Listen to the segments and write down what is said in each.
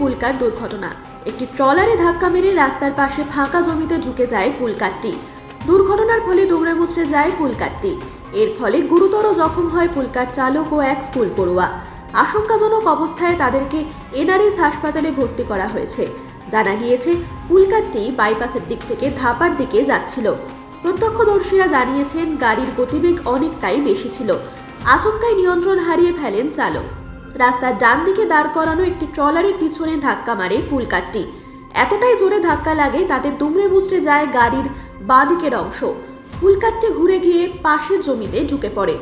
Pool car দুর্ঘটনা। একটি ট্রলারে ধাক্কা মেরে রাস্তার পাশে ফাঁকা জমিতে ঢুকে যায় পুলকারটি। দুর্ঘটনার ফলে দুমড়ে মুচড়ে যায় পুলকারটি। এর ফলে গুরুতর জখম হয় পুলকার চালক ও এক স্কুল পড়ুয়া। আশঙ্কাজনক অবস্থায় তাদেরকে এনআরএস হাসপাতালে ভর্তি করা হয়েছে। জানা গিয়েছে, পুলকারটি বাইপাসের দিক থেকে ধাপার দিকে যাচ্ছিল। প্রত্যক্ষদর্শীরা জানিয়েছেন, গাড়ির গতিবেগ অনেকটাই বেশি ছিল। আচমকাই নিয়ন্ত্রণ হারিয়ে ফেলেন চালক। রাস্তার ডান দিকে দাঁড় করানো একটি ট্রলারের পিছনে ধাক্কা মারে পুলকারটি এতটাই জোরে ধাক্কা লাগে তাতে দুমড়ে মুচড়ে যায় গাড়ির বাঁ দিকের অংশ। পুলকারটি ঘুরে গিয়ে পাশের জমিতে ঢুকে পড়ে।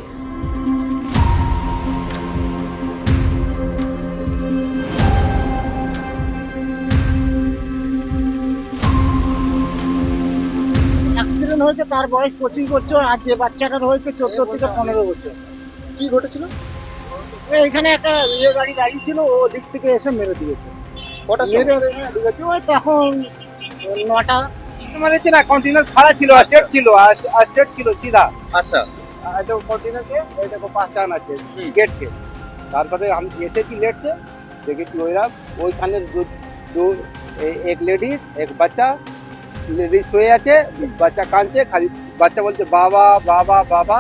হয়েছে তার বয়স পঁচিশ বছর আর যে বাচ্চাটার হয়েছে চোদ্দ থেকে পনেরো বছর। কি ঘটেছিল? এখানে একটা ইয়ে গাড়ি দাঁড়িয়ে ছিল ও দিক থেকে এসে মেরে দিয়েছে। কটা মেরে দিয়েছে ওই তখন নটা। মেরেছে না কন্টিনিউস খাড়া ছিল আর স্টেট ছিল আর আর স্টেট ছিল সিধা। আচ্ছা। আর এটা কন্টিনিউসে এই দেখো পাঁচ টান আছে হুম। গেটকে তারপরে আমি এসেছি লেটতে দেখেছি ওইরা ওইখানে দু- দু- এক লেডিস এক বাচ্চা লেডিস শুয়ে আছে বাচ্চা কাঁদছে খালি বাচ্চা বলছে বাবা বাবা বাবা।